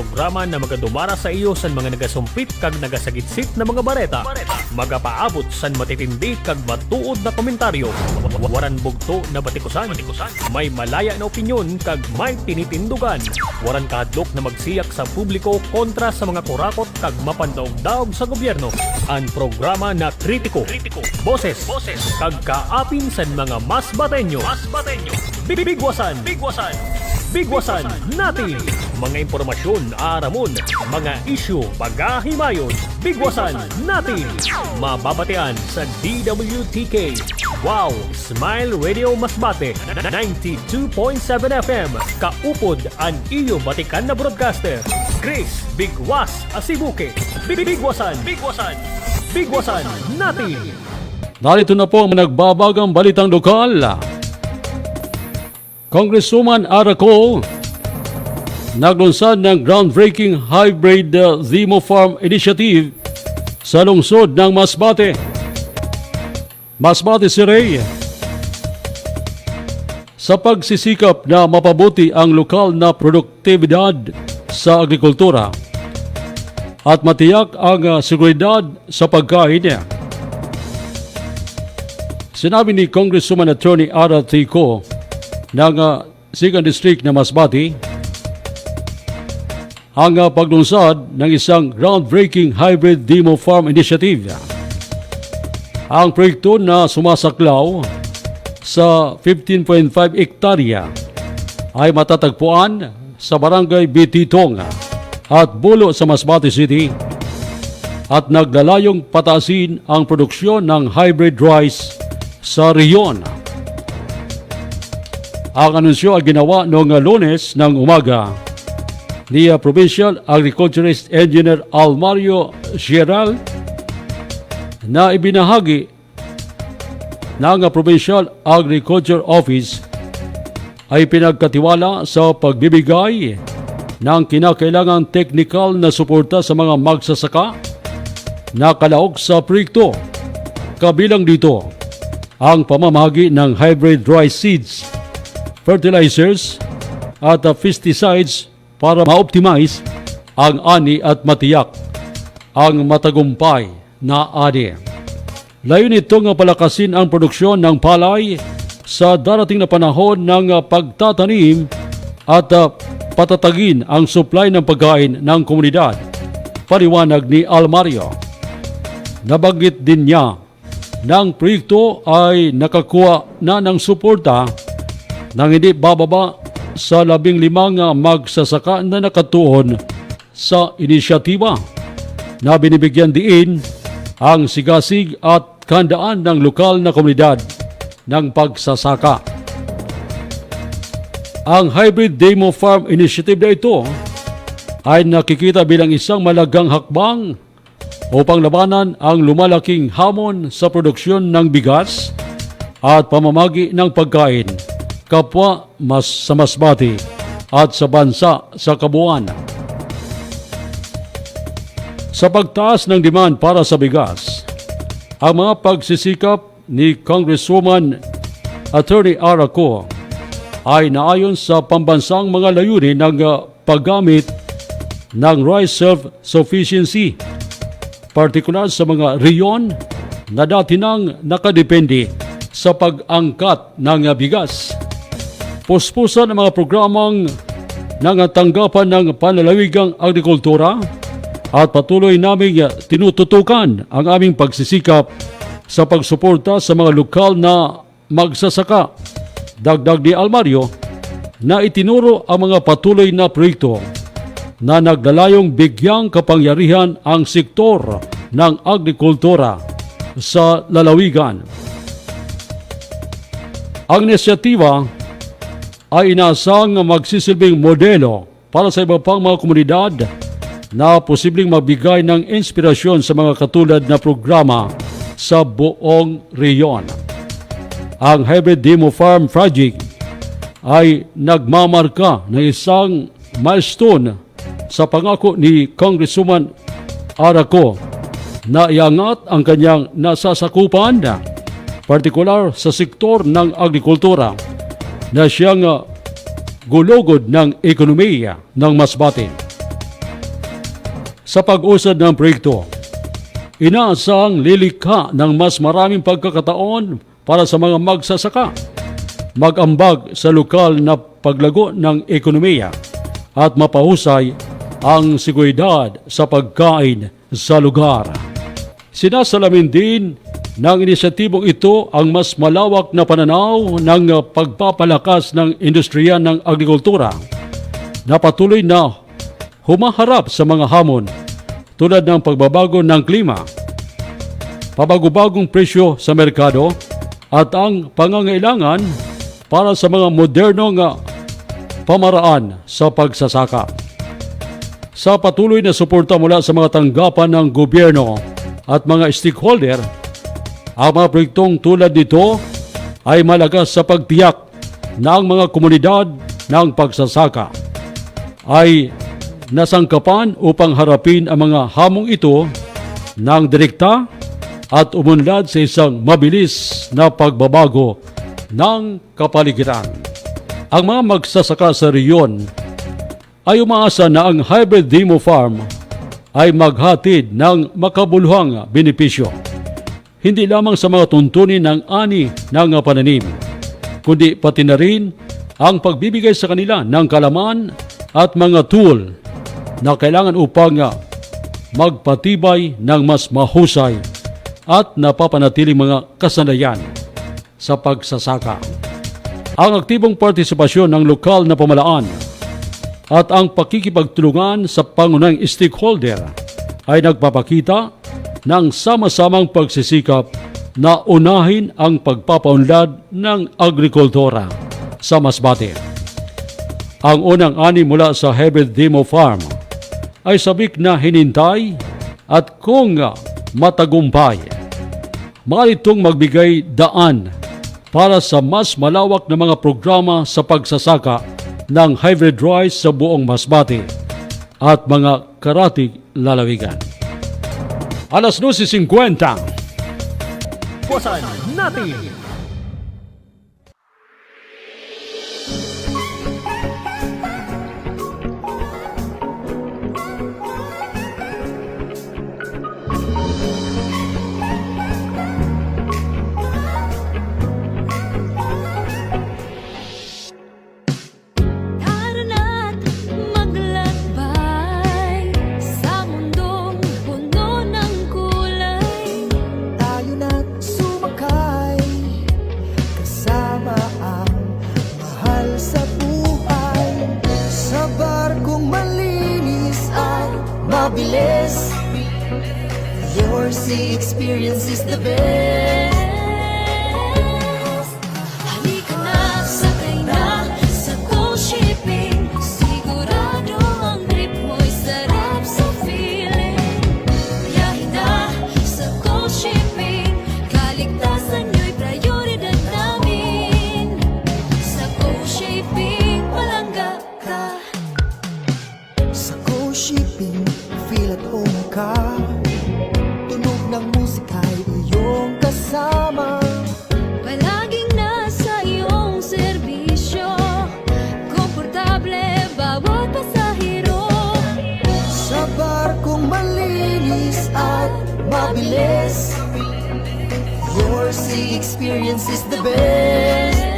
programa na magadumara sa iyo sa mga nagasumpit kag nagasagitsit na mga bareta. Magapaabot san matitindi kag matuod na komentaryo. Waran bugto na batikusan. May malaya na opinyon kag may tinitindugan. Waran kahadlok na magsiyak sa publiko kontra sa mga kurakot kag mapandaog-daog sa gobyerno. Ang programa na kritiko, boses, kag kaapin sa mga mas batenyo. Mas batenyo. Bigwasan, bigwasan. Bigwasan natin mga impormasyon aramon, mga isyu pagahimayon. Bigwasan natin mababatean sa DWTK. Wow, Smile Radio Masbate 92.7 FM. Kaupod ang iyo batikan na broadcaster. Chris Bigwas Asibuke. Bigwasan, bigwasan. Bigwasan natin. Narito na po ang nagbabagang balitang lokal. Congresswoman Araco naglunsad ng groundbreaking hybrid uh, Zemo Farm Initiative sa lungsod ng Masbate. Masbate si Ray. Sa pagsisikap na mapabuti ang lokal na produktibidad sa agrikultura at matiyak ang uh, seguridad sa pagkain. Sinabi ni Congresswoman Attorney Ara Tico ng uh, 2nd District na Masbate ang uh, paglunsad ng isang groundbreaking hybrid demo farm initiative. Ang proyekto na sumasaklaw sa 15.5 ektarya ay matatagpuan sa barangay Bititong at Bulo sa Masbate City at naglalayong pataasin ang produksyon ng hybrid rice sa riyon. Ang anunsyo ay ginawa noong lunes ng umaga ni uh, Provincial Agriculturist Engineer Almario Gerald na ibinahagi ng Provincial Agriculture Office ay pinagkatiwala sa pagbibigay ng kinakailangang technical na suporta sa mga magsasaka na kalaok sa proyekto. Kabilang dito ang pamamahagi ng hybrid rice seeds, fertilizers at pesticides para ma-optimize ang ani at matiyak ang matagumpay na ani. Layon nito nga palakasin ang produksyon ng palay sa darating na panahon ng pagtatanim at uh, patatagin ang supply ng pagkain ng komunidad. Paliwanag ni Almario. Nabanggit din niya ng proyekto ay nakakuha na ng suporta nang hindi bababa sa labing limang magsasaka na nakatuon sa inisyatiba na binibigyan diin ang sigasig at kandaan ng lokal na komunidad ng pagsasaka. Ang Hybrid Demo Farm Initiative na ito ay nakikita bilang isang malagang hakbang upang labanan ang lumalaking hamon sa produksyon ng bigas at pamamagi ng pagkain kapwa mas sa masbati at sa bansa sa kabuuan. Sa pagtaas ng demand para sa bigas, ang mga pagsisikap ni Congresswoman Attorney Araco ay naayon sa pambansang mga layunin ng uh, paggamit ng rice self-sufficiency partikular sa mga riyon na dati nang nakadepende sa pag-angkat ng bigas. Puspusan ang mga programang nangatanggapan ng panlalawigang agrikultura at patuloy naming tinututukan ang aming pagsisikap sa pagsuporta sa mga lokal na magsasaka. Dagdag ni Almario na itinuro ang mga patuloy na proyekto na naglalayong bigyang kapangyarihan ang sektor ng agrikultura sa lalawigan. Ang inisyatiba ay inaasang magsisilbing modelo para sa iba pang mga komunidad na posibleng magbigay ng inspirasyon sa mga katulad na programa sa buong reyon. Ang Hybrid Demo Farm Project ay nagmamarka ng isang milestone sa pangako ni Congresswoman Araco na iangat ang kanyang nasasakupan partikular sa sektor ng agrikultura na siyang gulugod ng ekonomiya ng Masbate. sa pag-usad ng proyekto. Inaasang lilikha ng mas maraming pagkakataon para sa mga magsasaka, mag-ambag sa lokal na paglago ng ekonomiya at mapahusay ang seguridad sa pagkain sa lugar. Sinasalamin din ng inisyatibong ito ang mas malawak na pananaw ng pagpapalakas ng industriya ng agrikultura na patuloy na humaharap sa mga hamon tulad ng pagbabago ng klima, pabago-bagong presyo sa merkado at ang pangangailangan para sa mga modernong pamaraan sa pagsasaka. Sa patuloy na suporta mula sa mga tanggapan ng gobyerno at mga stakeholder, ang mga proyektong tulad nito ay malagas sa pagtiyak ang mga komunidad ng pagsasaka ay nasangkapan upang harapin ang mga hamong ito ng direkta at umunlad sa isang mabilis na pagbabago ng kapaligiran. Ang mga magsasaka sa riyon ay umaasa na ang hybrid demo farm ay maghatid ng makabuluhang benepisyo. Hindi lamang sa mga tuntunin ng ani ng pananim, kundi pati na rin ang pagbibigay sa kanila ng kalaman at mga tool na kailangan upang magpatibay ng mas mahusay at napapanatiling mga kasanayan sa pagsasaka. Ang aktibong partisipasyon ng lokal na pamalaan at ang pakikipagtulungan sa pangunang stakeholder ay nagpapakita ng sama-samang pagsisikap na unahin ang pagpapaunlad ng agrikultura sa Masbate. Ang unang ani mula sa Hybrid Demo Farm ay sabik na hinintay at kung matagumpay, maritong magbigay daan para sa mas malawak na mga programa sa pagsasaka ng hybrid rice sa buong Masbate at mga karatig lalawigan. a las 12.50. Cosas Nati. Sea experience is the best mabilis. Your sea experience is the best